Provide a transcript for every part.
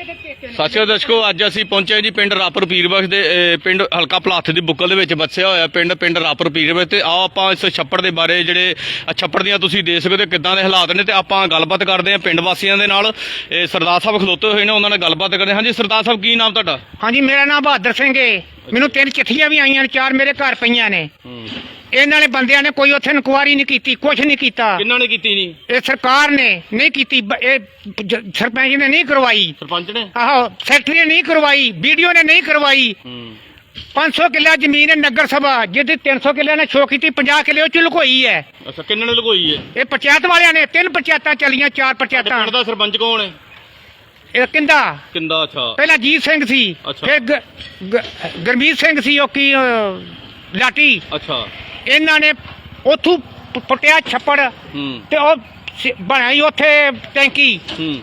ਸਤਿ ਸ਼੍ਰੀ ਅਕਾਲ ਦਰਸ਼ਕੋ ਅੱਜ ਅਸੀਂ ਪਹੁੰਚੇ ਜੀ ਪਿੰਡ ਰਾਪਰ ਪੀਰਬਖਸ਼ ਦੇ ਅਹ, ਪਿੰਡ ਹਲਕਾ ਪਲਾਥ ਦੀ ਬੁੱਕਲ ਦੇ ਵਿੱਚ ਵਸਿਆ ਹੋਇਆ ਪਿੰਡ ਪਿੰਡ ਰਾਪਰ ਪੀਰਬਖਸ਼ ਤੇ ਆਓ ਆਪਾਂ ਇਸ ਛੱਪੜ ਦੇ ਬਾਰੇ ਜਿਹੜੇ ਆਹ ਛੱਪੜ ਦੀਆਂ ਤੁਸੀਂ ਦੇਖ ਸਕਦੇ ਹੋ ਕਿੱਦਾਂ ਦੇ ਹਾਲਾਤ ਨੇ ਤੇ ਆਪਾਂ ਗੱਲਬਾਤ ਕਰਦੇ ਹਾਂ ਪਿੰਡ ਵਾਸੀਆਂ ਦੇ ਨਾਲ। ਇਹ ਸਰਦਾਰ ਸਾਹਿਬ ਖਲੋਤੇ ਹੋਏ ਨੇ ਉਹਨਾਂ ਨਾਲ ਗੱਲਬਾਤ ਕਰਦੇ ਹਾਂ। ਹਾਂਜੀ ਸਰਦਾਰ ਸਾਹਿਬ ਕੀ ਨਾਮ ਤੁਹਾਡਾ? ਹਾਂਜੀ ਮੇਰਾ ਨਾਮ ਬਹਾਦਰ ਸਿੰਘ ਏ। ਮੈਨੂੰ ਤਿੰਨ ਚਿੱਠੀਆਂ ਵੀ ਆਈਆਂ ਨੇ ਚਾਰ ਮੇਰੇ ਘਰ ਪਈਆਂ ਨੇ। ਇਹਨਾਂ ਨੇ ਬੰਦਿਆਂ ਨੇ ਕੋਈ ਉੱਥੇ ਇਨਕੁਆਰੀ ਨਹੀਂ ਕੀਤੀ ਕੁਝ ਨਹੀਂ ਕੀਤਾ। ਕਿੰਨਾਂ ਨੇ ਕੀਤੀ ਨਹੀਂ ਇਹ ਸਰਕਾਰ ਨੇ ਨਹੀਂ ਕੀਤੀ ਬ- ਇਹ ਜ- ਸਰਪੰਚ ਨੇ ਨਹੀਂ ਕਰਵਾਈ। ਸਰਪੰਚ ਨੇ? ਆਹੋ ਸੈਕਟਰੀ ਨੇ ਨਹੀਂ ਕਰਵਾਈ ਵੀਡੀਓ ਨੇ ਨਹੀਂ ਕਰਵਾਈ। 500 ਕਿੱਲਾ ਜ਼ਮੀਨ ਹੈ ਨਗਰ ਸਭਾ ਜਿਹਦੀ 300 ਕਿੱਲੇ ਨੇ ਛੋ ਕੀਤੀ 50 ਕਿੱਲੇ ਉਹ ਚ ਲੁਕੋਈ ਹੈ। ਅੱਛਾ ਕਿੰਨਾਂ ਨੇ ਲਗੋਈ ਹੈ? ਇਹ ਪੰਚਾਇਤ ਵਾਲਿਆਂ ਨੇ ਤਿੰਨ ਪੰਚਾਇਤਾਂ ਚੱਲੀਆਂ ਚਾਰ ਪੰਚਾਇਤਾਂ। ਪਿੰਡ ਦਾ ਸਰਪੰਚ ਕੌਣ ਹੈ? ਇਹ ਕਿੰਦਾ? ਕਿੰਦਾ ਅੱਛਾ। ਪਹਿਲਾਂ ਜੀਤ ਸਿੰਘ ਸੀ ਅੱਛਾ। ਫਿਰ ਗ- ਗ- ਗੁਰਮੀਤ ਸਿੰਘ ਸੀ ਉਹ ਕੀ ਅਹ, ਲਾਟੀ। ਅੱਛਾ। ਇਹਨਾਂ ਨੇ ਉਥੋਂ ਪੁੱਟਿਆ ਛੱਪੜ ਤੇ ਉਹ ਬਣਾਈ ਉੱਥੇ ਟੈਂਕੀ।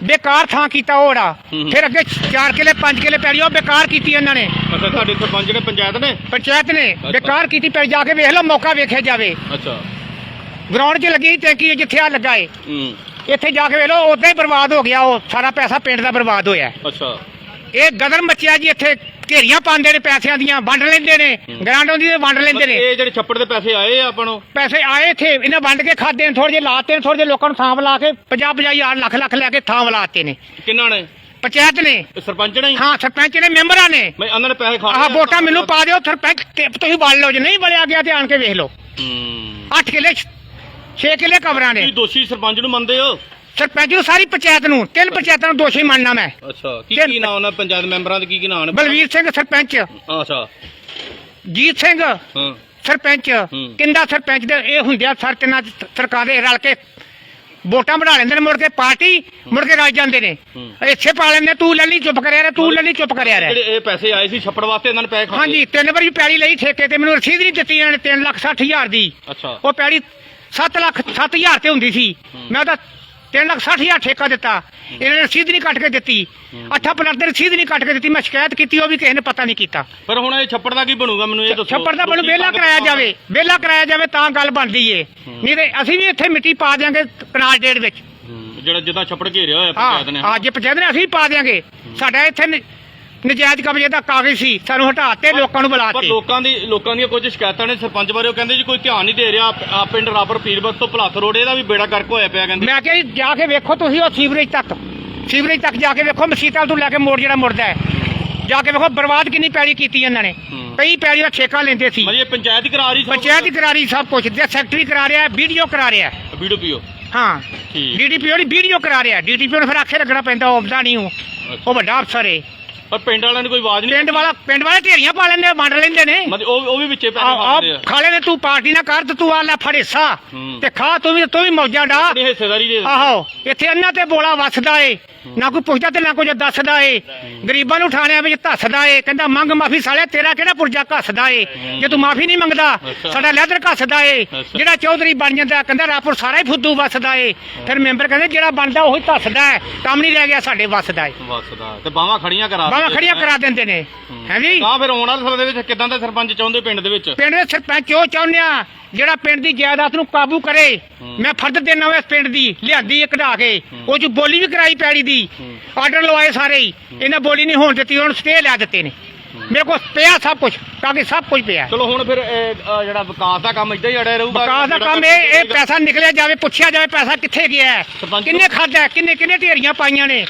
ਬੇਕਾਰ ਥਾਂ ਕੀਤਾ ਉਹੜਾ ਹੂੰ। ਫਿਰ ਅੱਗੇ 4 ਕਿਲੇ 5 ਕਿਲੇ ਪੈੜੀ ਉਹ ਬੇਕਾਰ ਕੀਤੀ ਇਹਨਾਂ ਨੇ। ਅੱਛਾ ਤੁਹਾਡੇ ਸਰਪੰਚ ਨੇ ਪੰਚਾਇਤ ਨੇ? ਪੰਚਾਇਤ ਨੇ। ਬੇਕਾਰ ਕੀਤੀ ਪੈੜੀ ਜਾ ਕੇ ਵੇਖ ਲਓ ਮੌਕਾ ਵੇਖਿਆ ਜਾਵੇ। ਅੱਛਾ। ਗਰਾਊਂਡ 'ਚ ਲੱਗੀ ਟੈਂਕੀ ਜਿੱਥੇ ਆ ਲੱਗਾ ਏ। ਇੱਥੇ ਜਾ ਕੇ ਵੇਖ ਲਓ ਉਦਾਂ ਹੀ ਬਰਬਾਦ ਹੋ ਗਿਆ ਉਹ। ਸਾਰਾ ਪੈਸਾ ਪਿੰਡ ਦਾ ਬਰਬਾਦ ਹੋਇਆ। ਅੱਛਾ। ਇਹ ਗਦਰ ਮੱਚਿਆ ਜੀ ਇੱਥੇ। ਘੇਰੀਆਂ ਪਾਉਂਦੇ ਨੇ ਪੈਸਿਆਂ ਦੀਆਂ ਵੰਡ ਲੈਂਦੇ ਨੇ ਗਰਾਂਡੋਂ ਦੀ ਵੰਡ ਲੈਂਦੇ ਨੇ। ਇਹ ਜਿਹੜੇ ਛੱਪੜ ਦੇ ਪੈਸੇ ਆਏ ਆ ਆਪਾਂ ਨੂੰ? ਪੈਸੇ ਆਏ ਥੇ ਇਹਨਾਂ ਵੰਡ ਕੇ ਖਾਦੇ ਨੇ ਥੋੜੇ ਜਿਹੇ ਲਾਤੇ ਨੇ ਥੋੜੇ ਜਿਹੇ ਲੋਕਾਂ ਨੂੰ ਥਾਂ ਲਾ ਕੇ 50 50 ਹਜ਼ਾਰ ਲੱਖ ਲੱਖ ਲੈ ਕੇ ਥਾਂ ਲਾਤੇ ਨੇ। ਕਿੰਨਾਂ ਨੇ? ਪੰਚਾਇਤ ਨੇ। ਸਰਪੰਚ ਨੇ? ਹੀ? ਸਰਪੰਚ ਨੇ ਮੈਂਬਰਾਂ ਨੇ। ਮੈਂ ਉਹਨਾਂ ਨੇ ਪੈਸੇ ਖਾ ਆਹ ਵੋਟਾਂ ਮੈਨੂੰ ਪਾ ਦਿਓ ਸਰਪੰਚ ਤੁਸੀਂ ਵੜ ਲਓ ਜੇ ਨਹੀਂ ਵੜਿਆ ਗਿਆ ਤੇ ਆਣ ਕੇ ਵੇਖ ਲਓ। ਹੂੰ। 8 ਕਿੱਲੇ 6 ਕਿੱਲੇ ਕਬਰਾਂ ਨੇ ਕੀ ਦੋਸ਼ੀ ਸਰਪੰਚ ਨੂੰ ਮੰਨਦੇ ਹੋ? ਸਰਪੰਚ ਨੂੰ ਸਾਰੀ ਪੰਚਾਇਤ ਨੂੰ ਤਿੰਨ ਪੰਚਾਇਤਾਂ ਨੂੰ ਦੋਸ਼ੀ ਮੰਨਣਾ ਮੈਂ। ਅੱਛਾ ਕੀ ਕੀ ਨਾਮ ਉਹਨਾਂ ਪੰਚਾਇਤ ਮੈਂਬਰਾਂ ਦੇ ਕੀ ਕੀ ਨਾਮ ਨੇ? ਬਲਵੀਰ ਸਿੰਘ ਸਰਪੰਚ। ਅੱਛਾ। ਜੀਤ ਸਿੰਘ ਹਾਂ। ਸਰਪੰਚ। ਕਿੰਦਾ ਸਰਪੰਚ ਦੇ ਇਹ ਹੁੰਦਿਆ ਸਰ ਤੇ ਨਾਲ ਸਰਕਾਰੇ ਰਲ ਕੇ ਵੋਟਾਂ ਬਣਾ ਲੈਂਦੇ ਨੇ ਮੁੜ ਕੇ ਪਾਰਟੀ ਮੁੜ ਕੇ ਰਾਜ ਜਾਂਦੇ ਨੇ। ਇੱਥੇ ਪਾ ਲੈਂਦੇ ਤੂੰ ਲੱਲੀ ਚੁੱਪ ਕਰਿਆ ਰਹਿ ਤੂੰ ਲੱਲੀ ਚੁੱਪ ਕਰਿਆ ਰਹਿ। ਜਿਹੜੇ ਇਹ ਪੈਸੇ ਆਏ ਸੀ ਛੱਪੜ ਵਾਸਤੇ ਇਹਨਾਂ ਨੇ ਪੈਸੇ ਖਾਦੇ ਹਾਂਜੀ ਤਿੰਨ ਵਾਰੀ ਪੈੜੀ ਲਈ ਠੇਕੇ ਤੇ ਮੈਨੂੰ ਰਸੀਦ ਨਹੀਂ ਦਿੱਤੀ ਇਹਨਾਂ ਨੇ 3 ਲੱਖ 60 ਹਜ਼ਾਰ ਦੀ। ਅੱਛਾ। ਉਹ ਪੈੜੀ 7 ਲੱਖ 7 ਹਜ਼ਾਰ ਤੇ ਹੁੰਦੀ ਸੀ। ਮੈਂ ਉਹਦਾ 3 ਲੱਖ 60 ਹਜ਼ਾਰ ਠੇਕਾ ਦਿੱਤਾ। ਇਹਨਾਂ ਨੇ ਰਸੀਦ ਨਹੀਂ ਕੱਟ ਕੇ ਦਿੱਤੀ। ਅੱਠਾ ਪਲਟ ਦੇ ਰਸੀਦ ਨਹੀਂ ਕੱਟ ਕੇ ਦਿੱਤੀ ਮੈਂ ਸ਼ਿਕਾਇਤ ਕੀਤੀ ਉਹ ਵੀ ਕਿਸੇ ਨੇ ਪਤਾ ਨਹੀਂ ਕੀਤਾ। ਪਰ ਹੁਣ ਇਹ ਛੱਪੜ ਦਾ ਕੀ ਬਣੂਗਾ ਮੈਨੂੰ ਇਹ ਦੱਸੋ। ਛੱਪੜ ਦਾ ਮੈਨੂੰ ਵਿਹਲਾ ਕਰਾਇਆ ਜਾਵੇ ਵਿਹਲਾ ਕਰਾਇਆ ਜਾਵੇ ਤਾਂ ਗੱਲ ਬਣਦੀ ਏ। ਨਹੀਂ ਤੇ ਅਸੀਂ ਵੀ ਇੱਥੇ ਮਿੱਟੀ ਪਾ ਦਿਆਂਗੇ ਕਨਾਲ ਡੇਢ ਵਿੱਚ। ਹੂੰ, ਜਿਹੜਾ ਜਿੱਦਾਂ ਛੱਪੜ ਘੇਰਿਆ ਹੋਇਆ ਹਾਂ ਪੰਚਾਇਤ ਨੇ ਅੱਜ ਪੰਚਾਇਤ ਨੇ ਅਸੀਂ ਪਾ ਦਿਆਂਗੇ। ਸਾਡਾ ਇੱਥੇ ਨਜਾਇਜ਼ ਕਬਜ਼ੇ ਦਾ ਕਾਗਜ਼ ਸੀ ਸਾਨੂੰ ਹਟਾਤੇ ਲੋਕਾਂ ਨੂੰ ਪਰ ਬੁਲਾਤੇ ਲੋਕਾਂ ਦੀ ਲੋਕਾਂ ਦੀਆਂ ਕੁਝ ਸ਼ਿਕਾਇਤਾਂ ਨੇ ਸਰਪੰਚ ਬਾਰੇ ਉਹ ਕਹਿੰਦੇ ਜੀ ਕੋਈ ਧਿਆਨ ਨਹੀਂ ਦੇ ਰਿਹਾ ਆ ਪਿੰਡ ਰਾਪਰ ਪੀਰਬਤ ਤੋਂ ਭਲਾਥ ਰੋਡ ਇਹਦਾ ਵੀ ਬੇੜਾ ਕਰਕ ਹੋਇਆ ਪਿਆ ਕਹਿੰਦੇ। ਮੈਂ ਕਿਹਾ ਜੀ ਜਾ ਕੇ ਵੇਖੋ ਤੁਸੀਂ ਉਹ ਸੀਵਰੇਜ ਤੱਕ। ਸੀਵਰੇਜ ਤੱਕ ਜਾ ਕੇ ਵੇਖੋ ਮਸੀਤਾਲ ਤੋਂ ਲੈ ਕੇ ਮੋੜ ਜਿਹੜਾ ਮੁੜਦਾ ਹੈ। ਜਾ ਕੇ ਵੇਖੋ ਬਰਬਾਦ ਕਿੰਨੀ ਪੈੜੀ ਕੀਤੀ ਇਹਨਾਂ ਨੇ। ਹੂੰ। ਕਈ ਪੈੜੀ ਦਾ ਠੇਕਾ ਲੈਂਦੇ ਸੀ। ਇਹ ਪੰਚਾਇਤ ਹੀ ਕਰਾ ਰਹੀ ਪੰਚਾਇਤ ਹੀ ਕਰਾ ਰਹੀ ਸਭ ਕੁਝ ਜੇ ਸੈਕਟਰੀ ਕਰਾ ਰਿਹਾ ਵੀਡੀਓ ਕਰਾ ਰਿਹਾ। ਵੀਡੀਓ ਪੀਓ ਹਾਂ। ਠੀਕ। ਡੀਡੀਪੀਓ ਦੀ ਵੀਡੀਓ ਕਰਾ ਰਿਹਾ। ਡੀਡੀਪੀਓ ਨੂੰ ਫਿਰ ਆਖੇ ਲੱਗਣਾ ਪੈਂਦਾ ਉਹ ਨਹੀਂ ਉਹ। ਉਹ ਵੱਡਾ ਅਫਸਰ ਏ। ਪਰ ਪਿੰਡ ਵਾਲਿਆਂ ਨੇ ਕੋਈ ਆਵਾਜ਼ ਨਹੀਂ ਪਿੰਡ ਵਾਲਾ ਪਿੰਡ ਵਾਲੇ ਢੇਰੀਆਂ ਪਾ ਲੈਂਦੇ ਆ, ਵੰਡ ਲੈਂਦੇ ਨੇ। ਮਤਲਬ ਉਹ ਉਹ ਵੀ ਵਿੱਚੇ ਪੈਸੇ ਆ ਆ ਖਾਲੇ ਨੇ ਤੂੰ ਪਾਰਟੀ ਨਾ ਕਰ ਤੇ ਤੂੰ ਆ ਲੈ ਫੜੇਸਾ ਹੂੰ। ਤੇ ਖਾ ਤੂੰ ਵੀ ਤੂੰ ਵੀ ਮੌਜਾਂ ਡਾ। ਆਪਣੀ ਹਿੱਸੇਦਾਰੀ ਦੇ ਆਹੋ ਇੱਥੇ ਅੰਨਾ ਤੇ ਬੋਲਾ ਵਸਦਾ ਏ ਨਾ ਕੋਈ ਪੁੱਛਦਾ ਤੇ ਨਾ ਕੋਈ ਦੱਸਦਾ ਏ। ਗਰੀਬਾਂ ਨੂੰ ਠਾਣਿਆਂ ਵਿੱਚ ਧੱਸਦਾ ਏ ਕਹਿੰਦਾ ਮੰਗ ਮਾਫੀ ਸਾਲਿਆ ਤੇਰਾ ਕਿਹੜਾ ਪੁਰਜਾ ਘੱਸਦਾ ਏ? ਜੇ ਤੂੰ ਮਾਫੀ ਨਹੀਂ ਮੰਗਦਾ ਅੱਛਾ। ਸਾਡਾ ਲੈਦਰ ਘੱਸਦਾ ਏ। ਅੱਛਾ। ਜਿਹੜਾ ਚੌਧਰੀ ਬਣ ਜਾਂਦਾ ਕਹਿੰਦਾ ਰਾਪੁਰ ਸਾਰਾ ਹੀ ਫੁੱਦੂ ਵਸਦਾ ਏ। ਫਿਰ ਮੈਂਬਰ ਕਹਿੰਦੇ ਜਿਹੜਾ ਬਣਦਾ ਉਹੀ ਧੱਸਦਾ ਹੈ ਕੰਮ ਨਹੀਂ ਰਹਿ ਗਿਆ ਸਾਡੇ ਵਸਦਾ ਏ। ਵਸਦਾ। ਤੇ ਬਾਹਾਂ ਖੜੀਆਂ ਕਰਾ ਬਾਵਾ ਖੜੀਆਂ। ਕਰਾ ਦਿੰਦੇ ਨੇ। ਹੈ। ਜੀ? ਤਾਂ ਫਿਰ ਆਉਣ ਵਾਲੇ ਸਮੇਂ ਦੇ ਵਿੱਚ ਕਿਦਾਂ ਦਾ ਸਰਪੰਚ ਚਾਹੁੰਦੇ ਪਿੰਡ ਦੇ ਵਿੱਚ? ਪਿੰਡ ਦੇ ਸਰਪੰਚ ਉਹ ਚਾਹੁੰਦੇ ਆ? ਜਿਹੜਾ ਪਿੰਡ ਦੀ ਜਾਇਦਾਦ ਨੂੰ ਕਾਬੂ ਕਰੇ। ਮੈਂ ਫਰਦ ਦੇਣਾ ਵਾ ਇਸ ਪਿੰਡ ਦੀ ਲਿਆਂਦੀ ਇਹ ਕਢਾ ਕੇ। ਉਹ ਚ ਬੋਲੀ ਵੀ ਕਰਾਈ ਪੈੜੀ ਦੀ। ਆਰਡਰ ਲਵਾਏ ਸਾਰੇ ਹੀ। ਇਹਨਾਂ ਬੋਲੀ ਨਹੀਂ ਹੋਣ ਦਿੱਤੀ ਉਹਨਾਂ ਸਟੇ ਲੈ ਦਿੱਤੇ ਨੇ। ਮੇਰੇ ਕੋਲ ਪਿਆ ਸਭ ਕੁਝ ਕਾਗੇ ਸਭ ਕੁਝ ਪਿਆ। ਚਲੋ ਹੁਣ ਫਿਰ ਇਹ, ਅ, ਜਿਹੜਾ ਵਿਕਾਸ ਦਾ ਕੰਮ ਇਦਾਂ ਹੀ ਅੜਿਆ ਰਹੂਗਾ। ਵਿਕਾਸ ਦਾ ਕੰਮ ਇਹ ਇਹ ਪੈਸਾ ਨਿਕਲਿਆ ਜਾਵੇ ਪੁੱਛਿਆ ਜਾਵੇ ਪੈਸਾ ਕਿੱਥੇ ਗਿਆ ਹੈ? ਸਰਪੰਚ ਕਿੰਨੇ ਖਾਦਾ? ਕਿੰਨੇ ਕਿੰਨੇ ਢੇਰੀਆਂ ਪਾਈਆਂ ਨੇ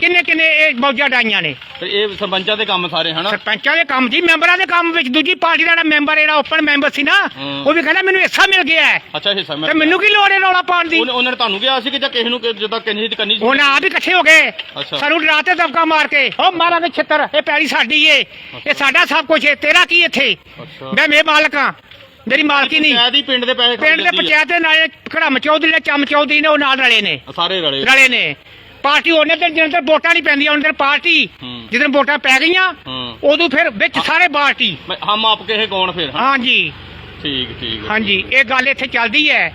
ਕਿੰਨੇ ਕਿੰਨੇ ਇਹ ਮੌਜਾਂ ਡਾਈਆਂ ਨੇ। ਫਿਰ ਇਹ ਸਰਪੰਚਾਂ ਦੇ ਕੰਮ ਸਾਰੇ ਹਨਾ? ਸਰਪੰਚਾਂ ਦੇ ਕੰਮ ਜੀ ਮੈਂਬਰਾਂ ਦੇ ਕੰਮ ਵਿੱਚ ਦੂਜੀ ਪਾਰਟੀ ਦਾ ਜਿਹੜਾ ਮੈਂਬਰ ਜਿਹੜਾ ਓਪਨ ਮੈਂਬਰ ਸੀ ਨਾ ਹੂੰ। ਉਹ ਵੀ ਕਹਿੰਦਾ ਮੈਨੂੰ ਹਿੱਸਾ ਮਿਲ ਗਿਆ ਹੈ। ਅੱਛਾ ਹਿੱਸਾ ਤੇ ਮੈਂ ਮੈਨੂੰ ਕੀ ਲੋੜ ਹੈ ਰੌਲਾ ਪਾਉਣ ਦੀ? ਉਹਨੇ ਉਹਨਾਂ ਨੇ ਤੁਹਾਨੂੰ ਕਿਹਾ ਸੀ ਕਿ ਜਾਂ ਕਿਸੇ ਨੂੰ ਕਿ ਜਿੱਦਾਂ ਕਿੰਨੀ ਦੀ ਕੰਨੀ ਹੁਣ ਆਪ ਹੀ ਇਕੱਠੇ ਹੋ ਗਏ। ਅੱਛਾ। ਸਾਨੂੰ ਡਰਾਤੇ ਦਬਕਾ ਮਾਰ ਕੇ। ਉਹ ਮਾਰਾਂਗੇ ਛਿੱਤਰ ਇਹ ਪੈੜੀ ਸਾਡੀ ਏ। ਇਹ ਸਾਡਾ ਸਭ ਕੁਝ ਏ। ਤੇਰਾ ਕੀ ਇੱਥੇ। ਅੱਛਾ। ਮੈਂ ਮੇ ਮਾਲਕਾਂ ਮੇਰੀ ਮਾਲਕੀ ਨਹੀਂ। ਪੰਚਾਇਤ ਹੀ ਪਿੰਡ ਦੇ ਪੈਸੇ ਪਿੰਡ ਦੇ। ਪੰਚਾਇਤ ਦੇ ਨਾਲ ਘੜਮ ਚੌਧਰੀ ਨੇ ਚਮ ਚੌਧਰੀ ਨੇ ਉਹ ਨਾਲ ਰਲੇ ਨੇ। ਸਾਰੇ ਰਲੇ। ਰਲੇ ਨੇ। ਪਾਰਟੀ ਉਹਨੇ ਤੇ ਜਿੰਨੇ ਤੇ ਵੋਟਾਂ ਨਹੀਂ ਪੈਂਦੀਆਂ ਉਹਨਾਂ ਦਿਨ ਪਾਰਟੀ। ਹੂੰ। ਜਦੋਂ ਵੋਟਾਂ ਪੈ ਗਈਆਂ ਹੂੰ। ਉਦੋਂ ਫਿਰ ਵਿੱਚ ਸਾਰੇ ਪਾਰਟੀ। ਹਮ ਆਪ ਕੇ ਕੌਣ ਫਿਰ ਹਾਂ ਹਾਂਜੀ। ਠੀਕ ਠੀਕ ਹਾਂਜੀ। ਇਹ ਗੱਲ ਇੱਥੇ ਚੱਲਦੀ ਹੈ।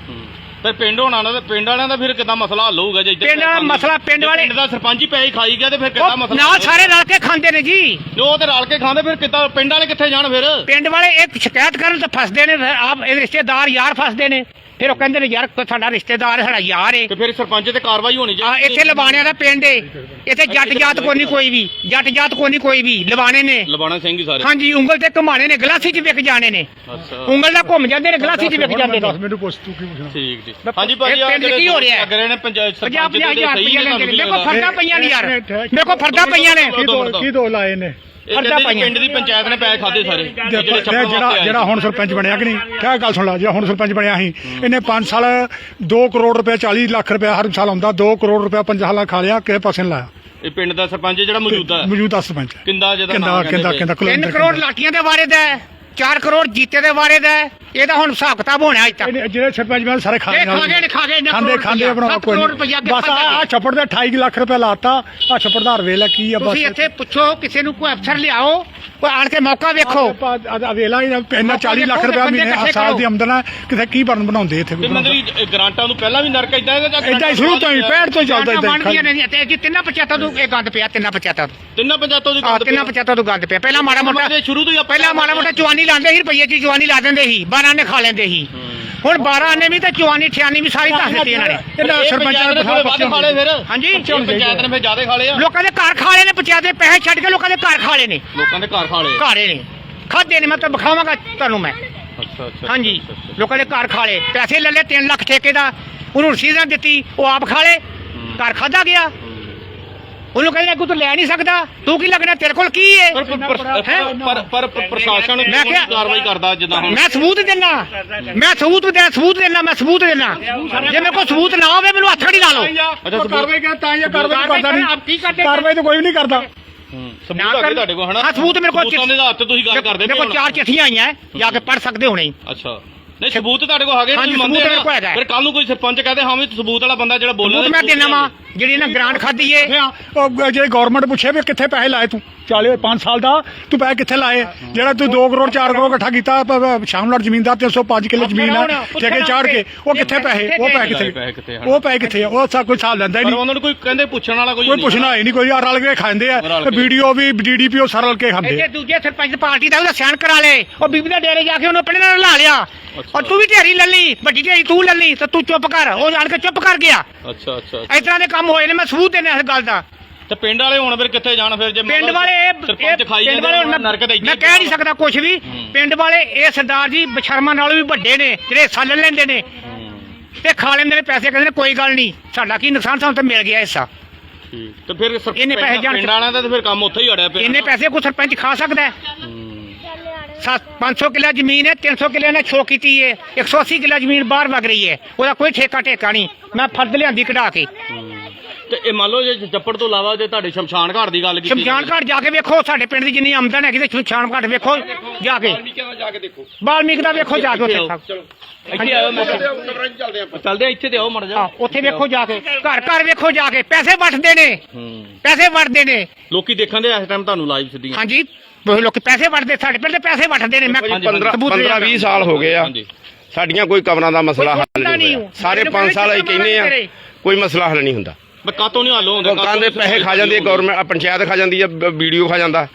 ਫਿਰ ਪਿੰਡ ਹੋਣਾ ਨਾ ਤੇ ਪਿੰਡ ਵਾਲਿਆਂ ਦਾ ਫਿਰ ਕਿਦਾਂ ਮਸਲਾ ਹੱਲ ਹੋਊਗਾ ਜੇ ਪਿੰਡ ਵਾਲਾ ਮਸਲਾ ਪਿੰਡ ਜੇ ਵਾਲੇ- ਪਿੰਡ ਦਾ ਸਰਪੰਚ ਹੀ ਪੈਸੇ ਖਾਈ ਗਿਆ ਤੇ ਫਿਰ ਕਿਦਾਂ ਉਹ ਮਸਲਾ ਨਾਲ ਸਾਰੇ ਰਲ ਕੇ ਖਾਂਦੇ ਨੇ ਜੀ। ਹੋਊਗਾ? ਉਹ ਤੇ ਰਲ ਕੇ ਖਾਂਦੇ ਫਿਰ ਕਿੱਦਾਂ ਪਿੰਡ ਵਾਲੇ ਕਿੱਥੇ ਜਾਣ ਫਿਰ? ਪਿੰਡ ਵਾਲੇ ਇੱਕ ਸ਼ਿਕਾਇਤ ਕਰਨ ਤਾਂ ਫਸਦੇ ਨੇ ਫਿਰ ਆਪ ਇਹ ਰਿਸ਼ਤੇਦਾਰ ਯਾਰ ਫਸਦੇ ਨੇ। ਫਿਰ ਉਹ ਕਹਿੰਦੇ ਨੇ ਯਾਰ ਕੋਈ ਸਾਡਾ ਰਿਸ਼ਤੇਦਾਰ ਹੈ, ਸਾਡਾ ਯਾਰ ਏ। ਤੇ ਫਿਰ ਸਰਪੰਚ ਤੇ ਕਾਰਵਾਈ ਹੋਣੀ ਆ ਚਾਹੀਦੀ ਇੱਥੇ ਲਬਾਣਿਆਂ ਦਾ ਪਿੰਡ ਏ। ਇੱਥੇ ਜੱਟ ਜਾਤ ਕੋਈ ਨਹੀਂ ਕੋਈ ਵੀ। ਜੱਟ ਜਾਤ ਕੋਈ ਨਹੀਂ ਕੋਈ ਵੀ। ਲਬਾਣੇ ਨੇ। ਲਬਾਣਾ ਸਿੰਘ ਹੀ ਸਾਰੇ। ਹਾਂਜੀ ਉਂਗਲ ਤੇ ਘਮਾਣੇ ਨੇ ਗਲਾਸੀ 'ਚ ਵਿਕ ਜਾਣੇ ਨੇ। ਅੱਛਾ। ਉਂਗਲ ਦਾ ਘੁੰਮ ਜਾਂਦੇ ਨੇ ਗਲਾਸੀ 'ਚ ਵਿਕ ਜਾਂਦੇ ਨੇ। ਮੈਨੂੰ ਪੁੱਛ ਤੂੰ ਕੀ ਪੁੱਛਣਾ? ਠੀਕ ਜੀ। ਹਾਂਜੀ ਭਾਜੀ ਇਹ ਪਿੰਡ ਕੀ ਹੋ ਰਿਹਾ? ਹੈ? ਲੱਗ ਰਹੇ ਨੇ ਪੰਚਾਇਤ ਸਰਪੰਚ ਦੇ ਹਜ਼ਾਰ ਸਹੀ ਰੁਪਈਆ ਨੇ ਲੈਂਦੇ ਤੁਹਾਨੂੰ ਨੇ ਕੀ ਦੇਖੋ ਲੱਗਦਾ? ਫਰਦਾ ਪਈਆਂ ਨੇ ਯਾਰ। ਦੇਖੋ ਫਰਦਾ ਪਈਆਂ ਨੇ। ਕੀ ਦੋ ਕੀ ਦੋ ਲਾਏ ਨੇ। ਇਹ ਫਰਦਾਂ ਕਹਿੰਦੇ ਜੀ ਪਾਈਆਂ। ਪਿੰਡ ਦੀ ਪੰਚਾਇਤ ਨੇ ਪੈਸੇ ਖਾਦੇ ਸਾਰੇ ਜਿਹੜੇ ਛੱਪੜ ਜਿਹੜਾ ਜਿਹੜਾ ਹੁਣ ਸਰਪੰਚ ਬਣਿਆ ਕਿ ਨਹੀਂ? ਕਿਆ ਗੱਲ ਸੁਣ ਲਾ ਜਿਹੜਾ ਹੁਣ ਸਰਪੰਚ ਬਣਿਆ ਸੀ। ਇਹਨੇ 5 ਸਾਲ 2 ਕਰੋੜ ਰੁਪਏ 40 ਲੱਖ ਰੁਪਏ ਹਰ ਸਾਲ ਆਉਂਦਾ 2 ਕਰੋੜ ਰੁਪਏ 5 ਸਾਲਾਂ ਖਾ ਲਿਆ ਕਿਸੇ ਪਾਸੇ ਲਾਇਆ। ਇਹ ਪਿੰਡ ਦਾ ਸਰਪੰਚ ਜਿਹੜਾ ਮੌਜੂਦਾ ਹੈ? ਮੌਜੂਦਾ ਸਰਪੰਚ ਕਿੰਦਾ ਜਿਹਦਾ ਕਿੰਦਾ ਕਿੰਦਾ ਕਹਿੰਦੇ ਕਿੰਦਾ 3 ਕੁਲਵਿੰਦਰ ਕਰੋੜ। ਲਾਠੀਆਂ ਦੇ ਬਾਰੇ ਦਾ 4 ਕਰੋੜ ਜੀਤੇ ਦੇ ਬਾਰੇ ਦਾ ਇਹਦਾ ਹੁਣ ਹਿਸਾਬ ਕਿਤਾਬ ਹੋਣਾ ਅਜ ਤੱਕ। ਇਹਨੇ ਜਿਹੜੇ ਸਰਪੰਚ ਬਣ ਸਾਰੇ ਖਾ ਇਹ ਖਾ ਗਏ ਨੇ, ਖਾ ਗਏ ਨੇ, ਖਾਂਦੇ ਖਾਂਦੇ ਸੱਤ ਕੋਈ ਨਹੀਂ। ਬਸ ਆ ਛੱਪੜ ਦੇ 28 ਲੱਖ ਰੁਪਏ ਲਾਤਾ ਆ ਛੱਪੜ ਦਾ ਹਰਵੇਲ ਆ ਕੀ ਆ ਬਸ। ਤੁਸੀਂ ਇੱਥੇ ਪੁੱਛੋ ਕਿਸੇ ਨੂੰ ਕੋਈ ਅਫਸਰ ਲਿਆਓ ਕੋਈ ਆਣ ਕੇ ਮੌਕਾ ਵੇਖੋ। ਵੇਲਾ ਇੰਨਾ 40 ਲੱਖ ਰੁਪਏ ਮਹੀਨੇ ਆ ਸਾਲ ਦੀ ਆਮਦਨ ਹੈ ਕਿਤੇ ਕੀ ਬਣ ਬਣਾਉਂਦੇ ਇੱਥੇ ਤੇ ਮੰਤਰੀ ਇਹ ਗ੍ਰਾਂਟਾਂ ਨੂੰ ਪਹਿਲਾਂ ਵੀ ਨਰਕ ਇਦਾਂ ਇਹਦਾ ਇਦਾਂ ਹੀ ਸ਼ੁਰੂ ਤੋਂ ਹੀ ਪੈੜ ਤੋਂ ਹੀ ਚੱਲਦਾ ਇਦਾਂ ਬਣਦੀਆਂ ਨੇ ਤੇ ਜੀ ਤਿੰਨਾਂ ਪੰਚਾਇਤਾਂ ਤੋਂ ਇਹ ਗੰਦ ਪਿਆ ਤਿੰਨਾਂ ਪੰਚਾਇਤਾਂ ਤੋਂ। ਤਿੰਨਾਂ ਪੰਚਾਇਤਾਂ ਦੀ ਆ ਗੱਲ ਤਿੰਨਾਂ ਪੰਚਾਇਤਾਂ ਤੋਂ ਗੰਦ ਪਿਆ। ਪਹਿਲਾਂ ਮਾੜਾ ਮੋਟਾ ਸ਼ੁਰੂ ਤੋਂ ਹੀ ਪਹਿਲਾਂ ਮਾੜਾ ਮੋਟਾ ਚਵਾਨੀ ਲਾਉਂਦੇ ਸੀ ਰੁਪਈਏ ਦੀ ਚਵਾਨੀ ਲਾ ਦਿੰਦੇ ਸੀ। 12 ਨੇ ਖਾ ਲੈਂਦੇ ਸੀ। ਹੁਣ 12 ਨੇ ਵੀ ਤੇ ਚਵਾਨੀ 98 ਵੀ ਸਾਰੀ ਦੱਸ ਦਿੱਤੀ ਇਹਨਾਂ ਨੇ। ਸਰਪੰਚਾਂ ਪੰਚਾਇਤ ਨੇ ਨੇ ਵੱਧ ਖਾ ਲਏ ਫਿਰ। ਹਾਂਜੀ। ਪੰਚਾਇਤ ਨੇ ਫਿਰ ਜ਼ਿਆਦਾ ਖਾ ਲਏ ਆ। ਲੋਕਾਂ ਦੇ ਘਰ ਖਾ ਲਏ ਨੇ ਪੰਚਾਇਤ ਦੇ ਪੈਸੇ ਛੱਡ ਕੇ ਲੋਕਾਂ ਦੇ ਘਰ ਖਾ ਲਏ ਨੇ। ਲੋਕਾਂ ਦੇ ਘਰ ਖਾ ਲਏ ਘਾਰੇ ਨੇ। ਖਾਦੇ ਨੇ ਮੈਂ ਤਾਂ ਵਿਖਾਵਾਂਗਾ ਤੁਹਾਨੂੰ ਮੈਂ। ਅੱਛਾ ਅੱਛਾ ਹਾਂਜੀ। ਲੋਕਾਂ ਦੇ ਘਰ ਖਾ ਲਏ ਪੈਸੇ ਲੈ ਲੈ 3 ਲੱਖ ਠੇਕੇ ਦਾ। ਉਹਨੂੰ ਰਸੀਦ ਦਿੱਤੀ ਉਹ ਆਪ ਖਾ ਲਏ ਘਰ ਖਾਦਾ ਗਿਆ। ਉਹਨੂੰ ਕਹਿੰਦੇ ਕਿ ਤੂੰ ਲੈ ਨਹੀਂ ਸਕਦਾ। ਤੂੰ ਕੀ ਲੱਗਣਾ? ਤੇਰੇ ਕੋਲ ਕੀ ਹੈ ਪਰ ਪਰ- ਪਰ- ਪਰ ਪਰ ਪਰ ਪ੍ਰਸ਼ਾਸਨ ਮੈਂ ਕਿਹਾ- ਕਾਰਵਾਈ ਕਰਦਾ ਜਿੱਦਾਂ ਹੁਣ ਮੈਂ ਸਬੂਤ ਦੇਣਾ ਮੈਂ ਸਬੂਤ ਦੇ ਸਬੂਤ ਦੇਣਾ ਮੈਂ ਸਬੂਤ ਦੇਣਾ ਜੇ ਮੇਰੇ ਕੋਲ ਸਬੂਤ ਨਾ ਹੋਵੇ ਮੈਨੂੰ ਹੱਥ ਨਹੀਂ ਲਾ ਲਓ। ਅੱਛਾ, ਕਾਰਵਾਈ ਕਰ ਤਾਂ ਇਹ ਕਾਰਵਾਈ ਕਰਦਾ ਕਰਨ, ਆਪ ਕੀ ਕਰਦੇ? ਨਹੀਂ ਕਾਰਵਾਈ ਤਾਂ ਕੋਈ ਵੀ ਨਹੀਂ ਕਰਦਾ। ਸਬੂਤ ਆ ਤੁਹਾਡੇ ਕੋਲ ਹਨਾ? ਹਾਂ, ਸਬੂਤ ਮੇਰੇ ਕੋਲ ਸਬੂਤਾਂ ਦੇ ਆਧਾਰ ਤੇ ਤੁਸੀਂ ਗੱਲ ਕਰਦੇ ਮੇਰੇ ਕੋਲ ਪਏ ਚਾਰ ਚਿੱਠੀਆਂ ਆਈਆਂ ਜਾ ਕੇ ਪੜ ਸਕਦੇ ਹੋਣੇ। ਅੱਛਾ। ਨਹੀਂ ਸਬੂਤ ਤੁਹਾਡੇ ਕੋਲ ਹੈਗੇ ਹਾਂਜੀ, ਸਬੂਤ ਮੇਰੇ ਆ ਕੋਲ ਹੈਗਾ। ਫਿਰ ਕੱਲ ਨੂੰ ਕੋਈ ਸਰਪੰਚ ਕਹਦੇ ਹਾਂ ਵੀ ਸਬੂਤ ਵਾਲਾ ਬੰਦਾ ਜਿਹੜਾ ਬੋਲਿਆ ਮੈਂ ਦੇਣਾ ਵਾ ਜਿਹੜੀ ਇਹਨਾਂ ਗ੍ਰਾਂਟ ਖਾਦੀ ਏ। ਉਹ ਜਿਹੜੇ ਗਵਰਨਮੈਂਟ ਪੁੱਛੇ ਵੀ ਕਿੱਥੇ ਪੈਸੇ ਲਾਏ ਤੂੰ। 40 5 ਸਾਲ ਦਾ ਤੂੰ ਪੈਸੇ ਕਿੱਥੇ ਲਾਏ? ਜਿਹੜਾ ਤੂੰ 2 ਕਰੋੜ 4 ਕਰੋੜ ਇਕੱਠਾ ਕੀਤਾ ਸ਼ਾਮਲਾਟ ਜ਼ਮੀਨ ਦਾ 305 ਕਿੱਲੇ ਜ਼ਮੀਨ ਹੈ ਠੇਕੇ ਚਾੜ ਕੇ ਉਹ ਕਿੱਥੇ ਪੈਸੇ? ਉਹ ਪੈਸੇ ਕਿੱਥੇ? ਉਹ ਪੈਸੇ ਕਿੱਥੇ ਆ? ਉਹ ਸਭ ਕੋਈ ਹਿਸਾਬ ਲੈਂਦਾ ਹੀ ਨਹੀਂ। ਉਹਨਾਂ ਨੂੰ ਕੋਈ ਕਹਿੰਦੇ ਪੁੱਛਣ ਵਾਲਾ ਕੋਈ ਕੋਈ ਨਹੀਂ ਪੁੱਛਣਾ ਹੀ ਨਹੀਂ ਕੋਈ ਆ ਰਲ ਕੇ ਖਾਂਦੇ ਆ। ਰਲ। ਵੀਡੀਓ ਵੀ ਡੀਡੀਪੀਓ ਸਰਲ ਕੇ ਖਾਂਦੇ ਇਹਦੇ ਆ ਦੂਜੇ ਸਰਪੰਚ ਪਾਰਟੀ ਦਾ ਉਹਦਾ ਸਿਆਣ ਕਰਾ ਲੇ ਉਹ ਬੀਬੀ ਦੇ ਡੇਰੇ ਜਾ ਕੇ ਉਹਨੂੰ ਆਪਣੇ ਨਾਲ ਲਾ ਲਿਆ। ਔਰ ਤੂੰ ਵੀ ਢੇਰੀ ਲੱਲੀ ਵੱਡੀ ਢੇਰੀ ਤੂੰ ਲੱਲੀ ਤੇ ਤੂੰ ਚੁੱਪ ਕਰ। ਉਹ ਜਾਣ ਕੇ ਚੁੱਪ ਕਰ ਗਿਆ। ਅੱਛਾ ਅੱਛਾ ਇਸ ਤਰ੍ਹਾਂ ਦੇ ਕੰਮ ਹੋਏ ਨੇ ਮੈਂ ਸਬੂਤ ਦੇਣਾ ਇਸ ਗੱਲ ਦਾ। ਤੇ ਪਿੰਡ ਵਾਲੇ ਹੁਣ ਫਿਰ ਕਿੱਥੇ ਜਾਣ ਫਿਰ ਜੇ ਪਿੰਡ ਵਾਲੇ ਇਹ ਇਹ ਸਰਪੰਚ ਖਾਈ ਪਿੰਡ ਵਾਲੇ ਨਰਕ ਦੇ ਮੈਂ ਕਹਿ ਨਹੀਂ ਸਕਦਾ ਕੁਝ ਵੀ। ਪਿੰਡ ਵਾਲੇ ਇਹ ਸਰਦਾਰ ਜੀ ਬਸ਼ਰਮਾਂ ਨਾਲੋਂ ਵੀ ਵੱਡੇ ਨੇ ਜਿਹੜੇ ਸੱਲ ਲੈਂਦੇ ਨੇ। ਤੇ ਖਾ ਲੈਂਦੇ ਨੇ ਪੈਸੇ ਕਹਿੰਦੇ ਨੇ ਕੋਈ ਗੱਲ ਨਹੀਂ ਸਾਡਾ ਕੀ ਨੁਕਸਾਨ ਸਾਨੂੰ ਤਾਂ ਮਿਲ ਗਿਆ ਹਿੱਸਾ। ਤੇ ਫਿਰ ਇੰਨੇ ਪੈਸੇ ਜਾਣ- ਪਿੰਡ ਵਾਲਿਆਂ ਦਾ ਤਾਂ ਫਿਰ ਕੰਮ ਉੱਥੇ ਹੀ ਅੜਿਆ ਪਿਆ ਇੰਨੇ ਪੈਸੇ ਕੋਈ ਸਰਪੰਚ ਖਾ ਸਕਦਾ ਹੈ। ਸੱਤ 500 ਕਿੱਲਾ ਜ਼ਮੀਨ ਹੈ 300 ਕਿੱਲੇ ਨੇ ਛੋ ਕੀਤੀ ਹੈ 180 ਕਿੱਲਾ ਜ਼ਮੀਨ ਬਾਹਰ ਵਗ ਰਹੀ ਹੈ ਉਹਦਾ ਕੋਈ ਠੇਕਾ ਠੇਕਾ ਨਹੀਂ। ਮੈਂ ਫਰਦ ਲਿਆਂਦੀ ਕਢਾ ਕੇ। ਤੇ ਇਹ ਮੰਨ ਲਓ ਜੇ ਚੱਪੜ ਤੋਂ ਇਲਾਵਾ ਜੇ ਤੁਹਾਡੇ ਸ਼ਮਸ਼ਾਨ ਘਾਟ ਦੀ ਗੱਲ ਕੀਤੀ ਸ਼ਮਸ਼ਾਨ ਘਾਟ ਜਾ ਕੇ ਵੇਖੋ ਸਾਡੇ ਪਿੰਡ ਦੀ ਜਿੰਨੀ ਆਮਦਨ ਹੈਗੀ ਤੇ ਸ਼ਮਸ਼ਾਨ ਘਾਟ ਵੇਖੋ ਜਾ ਕੇ। ਜਾ ਕੇ ਦੇਖੋ। ਬਾਲਮੀਕ ਦਾ ਵੇਖੋ ਜਾ ਕੇ ਉੱਥੇ ਇੱਥੇ ਆਓ। ਮੈਂ ਚੱਲਦੇ ਆ ਇੱਥੇ ਤੇ ਆਓ ਮੜ ਜਾ ਉੱਥੇ ਵੇਖੋ ਜਾ ਕੇ। ਘਰ ਘਰ ਵੇਖੋ ਜਾ ਕੇ। ਪੈਸੇ ਵਟਦੇ ਨੇ। ਪੈਸੇ ਵਟਦੇ ਨੇ। ਲੋਕੀ ਦੇਖਣ ਦੇ ਇਸ ਟਾਈਮ ਤੁਹਾਨੂੰ ਲਾਈਵ ਸਿੱਧੀਆਂ। ਹਾਂਜੀ। ਲੋਕ ਪੈਸੇ ਵਟਦੇ ਸਾਡੇ ਪਿੰਡ ਦੇ ਪੈਸੇ ਵਟਦੇ ਨੇ। ਮੈਂ ਹਾਂਜੀ, 15 ਸਬੂਤ 15 20 ਸਾਲ ਹੋ ਗਏ ਆ। ਹਾਂਜੀ। ਸਾਡੀਆਂ ਕੋਈ ਕਵਰਾਂ ਦਾ ਮਸਲਾ ਹੱਲ ਨਹੀਂ ਹੋਇਆ। ਸਾਰੇ ਮੈਨੂੰ 5 ਸਾਲ ਅਸੀਂ ਕਹਿੰਦੇ ਆ। ਕੋਈ ਮਸਲਾ ਹੱਲ ਨਹੀਂ ਹੁੰਦਾ। ਮੈਂ ਕਾਤੋਂ ਨਹੀਂ ਹੱਲ ਹੁੰਦਾ ਲੋਕਾਂ ਦੇ ਪੈਸੇ ਖਾ ਜਾਂਦੀ ਗਵਰਨਮੈਂਟ ਪੰਚਾਇਤ ਖਾ ਜਾਂਦੀ ਆ ਵੀਡੀਓ ਖਾ ਜਾਂਦਾ।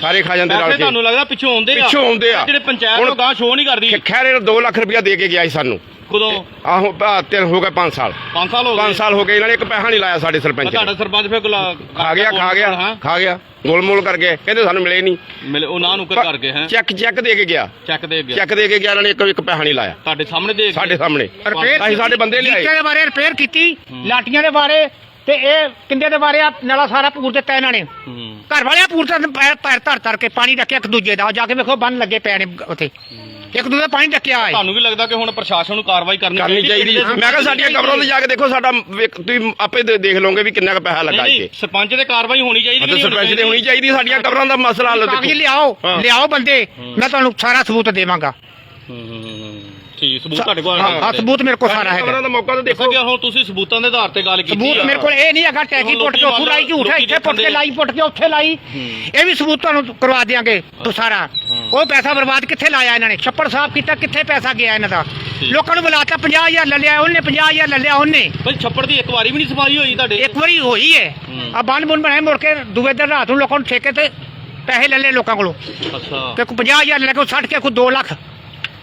ਸਾਰੇ ਖਾ ਜਾਂਦੇ ਰਲ ਕੇ। ਤੁਹਾਨੂੰ ਲੱਗਦਾ ਪਿੱਛੋਂ ਆਉਂਦੇ ਆ? ਪਿੱਛੋਂ ਆਉਂਦੇ ਆ। ਜਿਹੜੇ ਪੰਚਾਇਤ ਉਹ ਗਾਂ ਸ਼ੋਅ ਨਹੀਂ ਕਰਦੀ? ਖੈਰ 2 ਲੱਖ ਰੁਪਇਆ ਦੇ ਕੇ ਗਿਆ ਸੀ ਸਾਨੂੰ। ਕਦੋਂ? ਆਹੋ ਆਹ ਤਿੰਨ ਹੋ ਗਏ 5 ਸਾਲ। 5 ਸਾਲ ਹੋ ਗਏ? 5 ਸਾਲ ਹੋ ਗਏ ਇਹਨਾਂ ਨੇ ਇੱਕ ਪੈਸਾ ਨਹੀਂ ਲਾਇਆ ਸਾਡੇ ਸਰਪੰਚ ਤੁਹਾਡਾ ਨੇ। ਸਰਪੰਚ ਫਿਰ ਗੁਲਾ ਖਾ ਗਿਆ ਖਾ ਗਿਆ ਖਾ ਗਿਆ। ਗੋਲਮੋਲ ਕਰਕੇ ਕਹਿੰਦੇ ਸਾਨੂੰ ਮਿਲੇ ਨਹੀਂ। ਮਿਲੇ ਉਹ ਨਾ ਨੁਕਰ ਕਰਕੇ ਹੈ? ਚੈੱਕ ਚੈੱਕ ਦੇ ਕੇ ਗਿਆ। ਚੈੱਕ ਦੇ ਗਿਆ। ਚੈੱਕ ਦੇ ਕੇ ਗਿਆ ਇਹਨਾਂ ਨੇ ਇੱਕ ਇੱਕ ਪੈਸਾ ਨਹੀਂ ਲਾਇਆ। ਤੁਹਾਡੇ ਸਾਹਮਣੇ ਦੇ ਸਾਡੇ ਸਾਹਮਣੇ। ਰਿਪੇਅਰ ਅਸੀਂ ਸਾਡੇ ਬੰਦੇ ਲਿਆਏ। ਲੀਕਾਂ ਦੇ ਬਾਰੇ ਰਿਪੇਅਰ ਕੀਤੀ ਲਾਟੀਆਂ ਦੇ ਬਾਰੇ ਤੇ ਇਹ ਕਿੰਦੇ ਦੇ ਬਾਰੇ ਆ? ਨਾਲਾ ਸਾਰਾ ਪੂਰ ਦਿੱਤਾ ਇਹਨਾਂ ਨੇ। ਹੂੰ। ਘਰ ਵਾਲਿਆਂ ਪੂਰ ਤਾਂ ਪੈਰ ਪੈਰ ਧਰ ਧਰ ਕੇ ਪਾਣੀ ਰੱਖਿਆ ਇੱਕ ਦੂਜੇ ਦਾ। ਜਾ ਕੇ ਵੇਖੋ ਬੰਨ ਲੱਗੇ ਪਏ ਨੇ ਉੱਥੇ। ਇੱਕ ਦੂਜੇ ਦਾ ਪਾਣੀ ਰੱਖਿਆ ਹੈ ਤੁਹਾਨੂੰ ਵੀ ਲੱਗਦਾ ਕਿ ਹੁਣ ਪ੍ਰਸ਼ਾਸਨ ਨੂੰ ਕਾਰਵਾਈ ਕਰਨੀ ਕਰਨੀ ਚਾਹੀਦੀ ਮੈਂ ਕਿਹਾ ਸਾਡੀਆਂ ਕਬਰਾਂ ਤੇ ਜਾ ਕੇ ਦੇਖੋ ਸਾਡਾ ਵੇਖ- ਤੁਸੀਂ ਆਪੇ ਦੇ- ਦੇਖ ਲਓਗੇ ਵੀ ਕਿੰਨਾ ਕੁ ਪੈਸਾ ਲੱਗਾ ਨਹੀਂ, ਇੱਥੇ। ਸਰਪੰਚ ਤੇ ਕਾਰਵਾਈ ਹੋਣੀ ਚਾਹੀਦੀ ਅਤੇ ਨਹੀਂ ਸਰਪੰਚ ਦੇ ਹੋਣੀ ਚਾਹੀਦੀ? ਸਾਡੀਆਂ ਕਬਰਾਂ ਦਾ ਮਸਲਾ ਹੱਲ ਕਾਗਜ਼ ਦੇਖੋ। ਲਿਆਓ ਹਾਂ। ਲਿਆਓ ਬੰਦੇ ਮੈਂ ਤੁਹਾਨੂੰ ਸਾਰਾ ਸਬੂਤ ਦੇਵਾਂਗਾ। ਹੂੰ, ਹੂੰ, ਹੂੰ। ਠੀਕ ਸਬੂਤ ਤੁਹਾਡੇ ਕੋਲ ਹਾਂ ਹਾਂ ਸਬੂਤ ਮੇਰੇ ਕੋਲ ਸਾਰਾ ਕਬਰਾਂ ਹੈਗਾ। ਦਾ ਮੌਕਾ ਤਾਂ ਦੇਖੋ। ਦੇਖੋ ਕਿ ਹੁਣ ਤੁਸੀਂ ਸਬੂਤਾਂ ਦੇ ਆਧਾਰ ਤੇ ਗੱਲ ਕੀਤੀ ਸਬੂਤ ਆ। ਮੇਰੇ ਕੋਲ ਇਹ ਨਹੀਂ ਹੈਗਾ ਟੈਗੀ ਹੁਣ ਪੁੱਟ ਕੇ ਲੋਕੀ ਉੱਥੋਂ ਲਾਈ ਝੂਠ ਹੈ ਲੋਕੀ ਇੱਥੇ ਪੁੱਟ ਕੇ ਦੇਖਣ ਲਾਈ ਪੁੱਟ ਕੇ ਉੱਥੇ ਲਾਈ। ਇਹ ਵੀ ਸਬੂਤ ਤੁਹਾਨੂੰ ਕਰਵਾ ਦਿਆਂਗੇ ਤੂੰ ਸਾਰਾ। ਉਹ ਪੈਸਾ ਬਰਬਾਦ ਕਿੱਥੇ ਲਾਇਆ ਇਹਨਾਂ ਨੇ? ਛੱਪੜ ਸਾਫ਼ ਕੀਤਾ ਕਿੱਥੇ ਪੈਸਾ ਗਿਆ ਇਹਨਾਂ ਦਾ? ਲੋਕਾਂ ਨੂੰ ਬੁਲਾਤਾ 50000 ਲੈ ਲਿਆ ਉਹਨੇ 50000 ਲੈ ਲਿਆ ਉਹਨੇ। ਪਰ ਛੱਪੜ ਦੀ ਇੱਕ ਵਾਰੀ ਵੀ ਨਹੀਂ ਸਫ਼ਾਈ ਹੋਈ ਤੁਹਾਡੇ? ਇੱਕ ਵਾਰੀ ਹੋਈ ਹੈ। ਆ ਬੰਨ ਬੁੰਨ ਬਣਾਏ ਮੁੜ ਕੇ ਦੂਏ ਦਿਨ ਰਾਤ ਨੂੰ ਲੋਕਾਂ ਨੂੰ ਠੇਕੇ ਤੇ ਪੈਸੇ ਲੈ ਲਏ ਲੋਕਾਂ ਕੋਲੋਂ। ਅੱਛਾ। ਤੇ ਕੋਈ 50000 ਲੈ ਕੇ ਕੋਈ 60 ਕੇ ਕੋਈ 2 ਲੱਖ।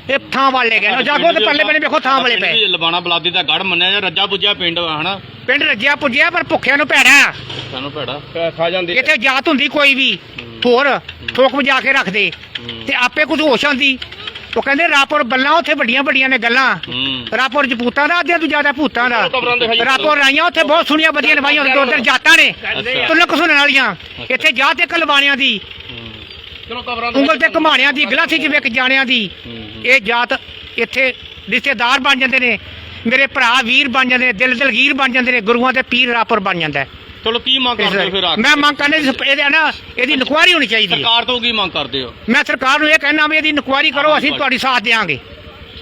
ਇਹ ਥਾਂ ਵਾਲੇ ਗਏ ਨੇ ਜਾਗੋ ਤੇ ਪੱਲੇ ਬਣੇ ਵੇਖੋ ਥਾਂ ਵਾਲੇ ਪਿੰਡ ਪਏ। ਲਬਾਣਾ ਬਲਾਦੀ ਦਾ ਗੜ ਮੰਨਿਆ ਜਾਂ ਰੱਜਾ ਪੁੱਜਿਆ ਪਿੰਡ ਵਾ ਹਨਾ? ਪਿੰਡ ਰੱਜਿਆ ਪੁੱਜਿਆ ਪਰ ਭੁੱਖਿਆਂ ਨੂੰ ਭੈੜਾ। ਸਾਨੂੰ ਭੈੜਾ। ਖਾ ਜਾਂਦੇ ਇੱਥੇ ਜਾਤ ਹੁੰਦੀ ਕੋਈ ਵੀ ਹੋਰ ਠੋਕ ਵਜਾ ਕੇ ਰੱਖਦੇ। ਤੇ ਆਪੇ ਕੁਝ ਹੋਸ਼ ਆਉਂਦੀ। ਉਹ ਕਹਿੰਦੇ ਰਾਪੁਰ ਬੱਲਾਂ ਉੱਥੇ ਵੱਡੀਆਂ ਵੱਡੀਆਂ ਨੇ ਗੱਲਾਂ। ਰਾਪੁਰ ਭੂਤਾਂ ਦਾ ਅੱਧਿਆਂ ਤੋਂ ਜ਼ਿਆਦਾ ਭੂਤਾਂ ਦਾ। ਰਾਪੁਰ ਰਾਈਆਂ ਉੱਥੇ ਬਹੁਤ ਸੁਣੀਆਂ ਵਧੀਆਂ ਨਵਾਈਆਂ ਹੁੰਦੀਆਂ ਉਧਰ ਜਾਤਾਂ ਨੇ। ਤੁਲਕ ਸੁਣਨ ਵਾਲੀਆਂ। ਇੱਥੇ ਜਾਤ ਇੱਕ ਲਵਾਣਿਆਂ ਦੀ। ਉਂਗਲ ਤੇ ਘਮਾਣਿਆਂ ਦੀ ਗਲਾਸੀ ਚ ਵਿਕ ਜਾਣਿਆਂ ਦੀ। ਇਹ ਜਾਤ ਇੱਥੇ ਰਿਸ਼ਤੇਦਾਰ ਬਣ ਜਾਂਦੇ ਨੇ ਮੇਰੇ ਭਰਾ ਵੀਰ ਬਣ ਜਾਂਦੇ ਨੇ ਦਿਲ ਦਲਗੀਰ ਬਣ ਜਾਂਦੇ ਨੇ ਗੁਰੂਆਂ ਦੇ ਪੀਰ ਰਾਪੁਰ ਬਣ ਜਾਂਦਾ। ਚਲੋ ਕੀ ਮੰਗ ਕਰਦੇ ਹੋ ਫਿਰ ਆ ਮੈਂ ਮੰਗ ਕਰਨੇ ਇਹਦੇ ਨਾ ਇਹਦੀ ਇਨਕੁਆਰੀ ਹੋਣੀ ਚਾਹੀਦੀ ਹੈ। ਸਰਕਾਰ ਤੋਂ ਕੀ ਮੰਗ ਕਰਦੇ ਹੋ? ਮੈਂ ਸਰਕਾਰ ਨੂੰ ਇਹ ਕਹਿਣਾ ਵੀ ਇਹਦੀ ਇਨਕੁਆਰੀ ਕਰੋ ਅਸੀਂ ਤੁਹਾਡੀ ਸਾਥ ਦੇਵਾਂਗੇ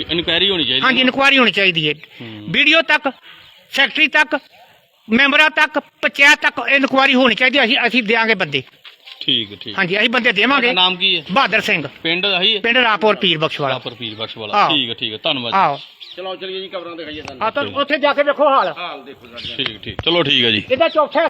ਇਨਕੁਆਇਰੀ ਹੋਣੀ ਚਾਹੀਦੀ ਹਾਂਜੀ ਇਨਕੁਆਰੀ ਹੋਣੀ ਚਾਹੀਦੀ ਹੈ। ਵੀਡੀਓ ਤੱਕ ਸੈਕਟਰੀ ਤੱਕ ਮੈਂਬਰਾਂ ਤੱਕ ਪੰਚਾਇਤ ਤੱਕ ਇਨਕੁਆਰੀ ਹੋਣੀ ਚਾਹੀਦੀ। ਅਸੀਂ ਅਸੀਂ ਦੇਵਾਂਗੇ ਬੰਦੇ। ਠੀਕ ਹੈ, ਠੀਕ ਹਾਂਜੀ ਅਸੀਂ ਬੰਦੇ ਤੁਹਾਡਾ ਦੇਵਾਂਗੇ ਨਾਮ ਕੀ ਹੈ? ਬਹਾਦਰ ਸਿੰਘ। ਪਿੰਡ ਆਹੀ ਹੈ ਪਿੰਡ ਰਾਪੁਰ ਪੀਰ ਬਖਸ਼ਵਾਲਾ। ਰਾਪਰ ਪੀਰ ਬਖਸ਼ ਵਾਲਾ ਆਹੋ। ਠੀਕ ਹੈ ਠੀਕ ਹੈ। ਧੰਨਵਾਦ ਆਓ। ਚਲੋ ਚਲੀਏ ਜੀ ਕਬਰਾਂ ਦਿਖਾਈਏ ਸਾਨੂੰ ਆ ਤਾਂ ਉੱਥੇ ਜਾ ਕੇ ਵੇਖੋ ਹਾਲ। ਹਾਲ ਦੇਖੋ ਸਾਡਾ ਠੀਕ ਠੀਕ। ਚਲੋ ਠੀਕ ਹੈ ਜੀ। ਇਹਦਾ ਚੌਥਾ